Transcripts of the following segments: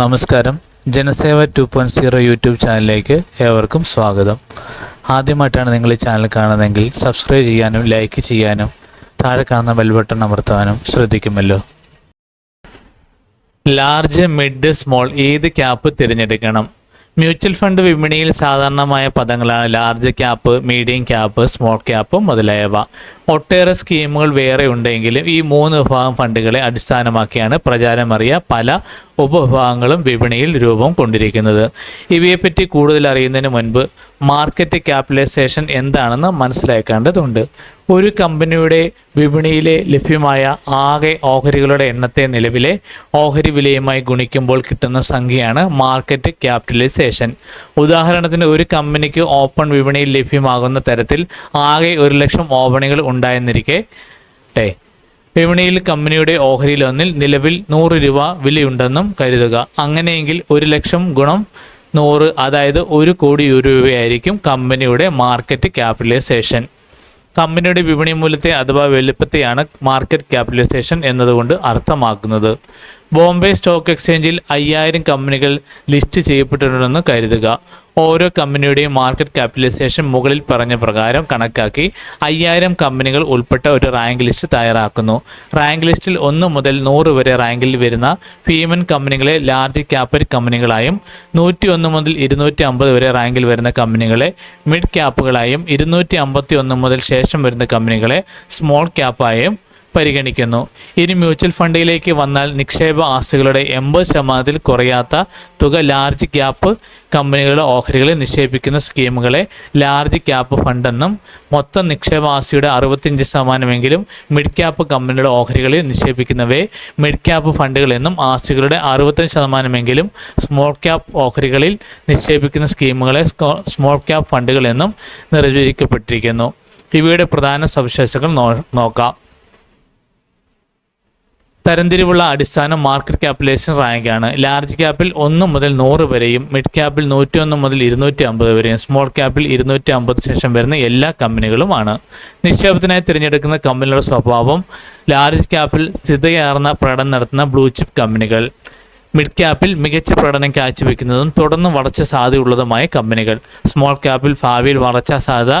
നമസ്കാരം. Janaseva two point zero YouTube ചാനലിലേക്ക് ഏവർക്കും സ്വാഗതം. ആദ്യമായിട്ടാണ് നിങ്ങൾ ഈ ചാനൽ കാണുന്നതെങ്കിൽ സബ്സ്ക്രൈബ് ചെയ്യാനും ലൈക്ക് ചെയ്യാനും താഴെ കാണുന്ന ബെൽ ബട്ടൺ അമർത്താനും ശ്രദ്ധിക്കുമല്ലോ. ലാർജ് മിഡ് സ്മോൾ ഏത് ക്യാപ്പ് തിരഞ്ഞെടുക്കണം? മ്യൂച്വൽ ഫണ്ട് വിപണിയിൽ സാധാരണമായ പദങ്ങളാണ് large cap medium cap small cap മുതലായവ. ഒട്ടേറെ സ്കീമുകൾ വേറെ ഉണ്ടെങ്കിലും ഈ മൂന്ന് വിഭാഗം ഫണ്ടുകളെ അടിസ്ഥാനമാക്കിയാണ് പ്രചാരമറിയ പല ഉപവിഭാഗങ്ങളും വിപണിയിൽ രൂപം കൊണ്ടിരിക്കുന്നത്. ഇവയെപ്പറ്റി കൂടുതൽ അറിയുന്നതിന് മുൻപ് മാർക്കറ്റ് ക്യാപിറ്റലൈസേഷൻ എന്താണെന്ന് മനസ്സിലാക്കേണ്ടതുണ്ട്. ഒരു കമ്പനിയുടെ വിപണിയിലെ ലഭ്യമായ ആകെ ഓഹരികളുടെ എണ്ണത്തെ നിലവിലെ ഓഹരി വിലയുമായി ഗുണിക്കുമ്പോൾ കിട്ടുന്ന സംഖ്യയാണ് മാർക്കറ്റ് ക്യാപിറ്റലൈസേഷൻ ഉദാഹരണത്തിന് ഒരു കമ്പനിക്ക് ഓപ്പൺ വിപണിയിൽ ലഭ്യമാകുന്ന തരത്തിൽ ആകെ ഒരു ലക്ഷം ഓപ്പണികൾ ഉണ്ടായെന്നിരിക്കെ വിപണിയിൽ കമ്പനിയുടെ ഓഹരിയിലൊന്നിൽ നിലവിൽ നൂറ് രൂപ വിലയുണ്ടെന്നും കരുതുക. അങ്ങനെയെങ്കിൽ ഒരു ലക്ഷം ഗുണം നൂറ് അതായത് ഒരു കോടി രൂപയായിരിക്കും കമ്പനിയുടെ മാർക്കറ്റ് ക്യാപിറ്റലൈസേഷൻ കമ്പനിയുടെ വിപണി മൂല്യത്തെ അഥവാ വലുപ്പത്തെയാണ് മാർക്കറ്റ് ക്യാപിറ്റലൈസേഷൻ എന്നതുകൊണ്ട് അർത്ഥമാക്കുന്നത്. ബോംബെ സ്റ്റോക്ക് എക്സ്ചേഞ്ചിൽ അയ്യായിരം കമ്പനികൾ ലിസ്റ്റ് ചെയ്യപ്പെട്ടിട്ടുണ്ടെന്ന് കരുതുക. ഓരോ കമ്പനിയുടെയും മാർക്കറ്റ് ക്യാപിറ്റലൈസേഷൻ മുകളിൽ പറഞ്ഞ പ്രകാരം കണക്കാക്കി അയ്യായിരം കമ്പനികൾ ഉൾപ്പെട്ട ഒരു റാങ്ക് ലിസ്റ്റ് തയ്യാറാക്കുന്നു. റാങ്ക് ലിസ്റ്റിൽ ഒന്ന് മുതൽ നൂറ് വരെ റാങ്കിൽ വരുന്ന ഫീമൻ കമ്പനികളെ ലാർജ് ക്യാപ്പർ കമ്പനികളായും നൂറ്റി ഒന്ന് മുതൽ ഇരുന്നൂറ്റി അമ്പത് വരെ റാങ്കിൽ വരുന്ന കമ്പനികളെ മിഡ് ക്യാപ്പുകളായും ഇരുന്നൂറ്റി അമ്പത്തി ഒന്ന് മുതൽ ശേഷം വരുന്ന കമ്പനികളെ സ്മോൾ ക്യാപ്പായും പരിഗണിക്കുന്നു. ഇനി മ്യൂച്വൽ ഫണ്ടിലേക്ക് വന്നാൽ നിക്ഷേപ ആസ്തികളുടെ എൺപത് ശതമാനത്തിൽ കുറയാത്ത തുക ലാർജ് ക്യാപ്പ് കമ്പനികളുടെ ഓഹരികളിൽ നിക്ഷേപിക്കുന്ന സ്കീമുകളെ ലാർജ് ക്യാപ്പ് ഫണ്ടെന്നും മൊത്തം നിക്ഷേപ ആസ്തിയുടെ അറുപത്തിയഞ്ച് ശതമാനമെങ്കിലും മിഡ് ക്യാപ്പ് കമ്പനികളുടെ ഓഹരികളിൽ നിക്ഷേപിക്കുന്നവയെ മിഡ് ക്യാപ്പ് ഫണ്ടുകൾ എന്നും ആസ്തികളുടെ അറുപത്തഞ്ച് ശതമാനമെങ്കിലും സ്മോൾ ക്യാപ്പ് ഓഹരികളിൽ നിക്ഷേപിക്കുന്ന സ്കീമുകളെ സ്മോൾ ക്യാപ്പ് ഫണ്ടുകൾ എന്നും നിർവചിക്കപ്പെട്ടിരിക്കുന്നു. ഇവയുടെ പ്രധാന സവിശേഷതകൾ നോക്കാം. തരംതിരിവുള്ള അടിസ്ഥാന മാർക്കറ്റ് ക്യാപിറ്റലേഷൻ റാങ്കാണ് ലാർജ് ക്യാപ്പിൽ ഒന്ന് മുതൽ നൂറ് വരെയും മിഡ് ക്യാപ്പിൽ നൂറ്റി ഒന്ന് മുതൽ ഇരുന്നൂറ്റി അമ്പത് വരെയും സ്മോൾ ക്യാപ്പിൽ ഇരുന്നൂറ്റി അമ്പത് ശേഷം വരുന്ന എല്ലാ കമ്പനികളുമാണ് നിക്ഷേപത്തിനായി തിരഞ്ഞെടുക്കുന്ന കമ്പനികളുടെ സ്വഭാവം ലാർജ് ക്യാപ്പിൽ സ്ഥിതിയാർന്ന പ്രകടനം നടത്തുന്ന ബ്ലൂ ചിപ്പ് കമ്പനികൾ മിഡ് ക്യാപ്പിൽ മികച്ച പ്രകടനം കാഴ്ചവെക്കുന്നതും തുടർന്ന് വളർച്ച സാധ്യതയുള്ളതുമായ കമ്പനികൾ സ്മോൾ ക്യാപ്പിൽ ഭാവിയിൽ വളർച്ചാ സാധ്യത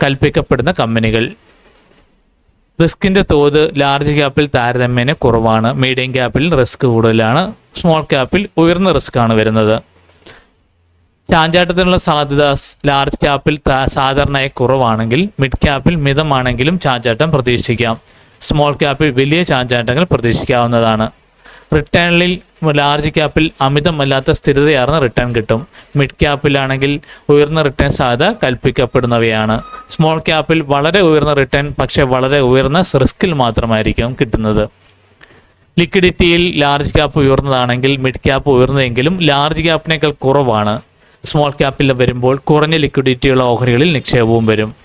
കൽപ്പിക്കപ്പെടുന്ന കമ്പനികൾ റിസ്കിന്റെ തോത് ലാർജ് ക്യാപ്പിൽ താരതമ്യേന കുറവാണ്. മീഡിയം ക്യാപ്പിൽ റിസ്ക് കൂടുതലാണ്. സ്മോൾ ക്യാപ്പിൽ ഉയർന്ന റിസ്ക് ആണ് വരുന്നത്. ചാഞ്ചാട്ടത്തിനുള്ള സാധ്യത ലാർജ് ക്യാപ്പിൽ സാധാരണയായി കുറവാണെങ്കിൽ മിഡ് ക്യാപ്പിൽ മിതമാണെങ്കിലും ചാഞ്ചാട്ടം പ്രതീക്ഷിക്കാം. സ്മോൾ ക്യാപ്പിൽ വലിയ ചാഞ്ചാട്ടങ്ങൾ പ്രതീക്ഷിക്കാവുന്നതാണ്. റിട്ടേണിൽ ലാർജ് ക്യാപ്പിൽ അമിതമല്ലാത്ത സ്ഥിരതയാർന്ന റിട്ടേൺ കിട്ടും. മിഡ് ക്യാപ്പിലാണെങ്കിൽ ഉയർന്ന റിട്ടേൺ സാധ്യത കൽപ്പിക്കപ്പെടുന്നവയാണ്. സ്മോൾ ക്യാപ്പിൽ വളരെ ഉയർന്ന റിട്ടേൺ പക്ഷേ വളരെ ഉയർന്ന റിസ്കിൽ മാത്രമായിരിക്കും കിട്ടുന്നത്. ലിക്വിഡിറ്റിയിൽ ലാർജ് ക്യാപ്പ് ഉയർന്നതാണെങ്കിൽ മിഡ് ക്യാപ്പ് ഉയർന്നതെങ്കിലും ലാർജ് ക്യാപ്പിനേക്കാൾ കുറവാണ്. സ്മോൾ ക്യാപ്പിൽ വരുമ്പോൾ കുറഞ്ഞ ലിക്വിഡിറ്റിയുള്ള ഓഹരികളിൽ നിക്ഷേപവും വരും.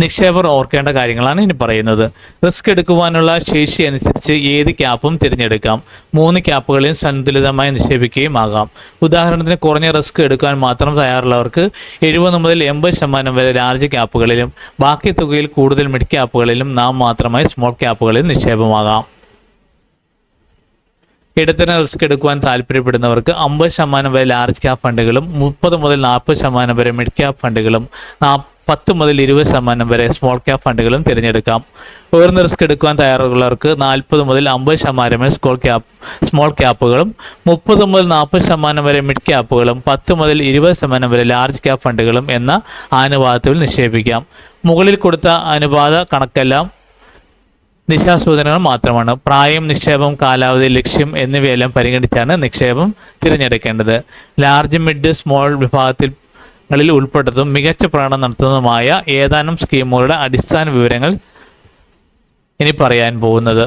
നിക്ഷേപർ ഓർക്കേണ്ട കാര്യങ്ങളാണ് ഇനി പറയുന്നത്. റിസ്ക് എടുക്കുവാനുള്ള ശേഷി അനുസരിച്ച് ഏത് ക്യാപ്പും തിരഞ്ഞെടുക്കാം. മൂന്ന് ക്യാപ്പുകളിൽ സന്തുലിതമായി നിക്ഷേപിക്കുകയും ആകാം ഉദാഹരണത്തിന് കുറഞ്ഞ റിസ്ക് എടുക്കാൻ മാത്രം തയ്യാറുള്ളവർക്ക് എഴുപത് മുതൽ എൺപത് ശതമാനം വരെ ലാർജ് ക്യാപ്പുകളിലും ബാക്കി തുകയിൽ കൂടുതൽ മിഡ് ക്യാപ്പുകളിലും നാം മാത്രമായി സ്മോൾ ക്യാപ്പുകളിൽ നിക്ഷേപമാകാം. ഇടത്തരം റിസ്ക് എടുക്കുവാൻ താല്പര്യപ്പെടുന്നവർക്ക് അമ്പത് ശതമാനം വരെ ലാർജ് ക്യാപ് ഫണ്ടുകളും മുപ്പത് മുതൽ നാൽപ്പത് ശതമാനം വരെ മിഡ് ക്യാപ് ഫണ്ടുകളും പത്ത് മുതൽ ഇരുപത് ശതമാനം വരെ സ്മോൾ ക്യാപ് ഫണ്ടുകളും തിരഞ്ഞെടുക്കാം. ഉയർന്ന റിസ്ക് എടുക്കുവാൻ തയ്യാറുള്ളവർക്ക് നാൽപ്പത് മുതൽ അമ്പത് ശതമാനം സ്മോൾ ക്യാപ് സ്മോൾ ക്യാപ്പുകളും മുപ്പത് മുതൽ നാൽപ്പത് ശതമാനം വരെ മിഡ് ക്യാപ്പുകളും പത്ത് മുതൽ ഇരുപത് ശതമാനം വരെ ലാർജ് ക്യാപ് ഫണ്ടുകളും എന്ന അനുപാതത്തിൽ നിക്ഷേപിക്കാം. മുകളിൽ കൊടുത്ത അനുപാത കണക്കെല്ലാം ദിശാസൂചനകൾ മാത്രമാണ്. പ്രായം നിക്ഷേപം കാലാവധി ലക്ഷ്യം എന്നിവയെല്ലാം പരിഗണിച്ചാണ് നിക്ഷേപം തിരഞ്ഞെടുക്കേണ്ടത്. ലാർജ് മിഡ് സ്മോൾ വിഭാഗത്തിൽ ഉൾപ്പെട്ടതും മികച്ച പ്രകടനം നടത്തുന്നതുമായ ഏതാനും സ്കീമുകളുടെ അടിസ്ഥാന വിവരങ്ങൾ ഇനി പറയാൻ പോകുന്നത്.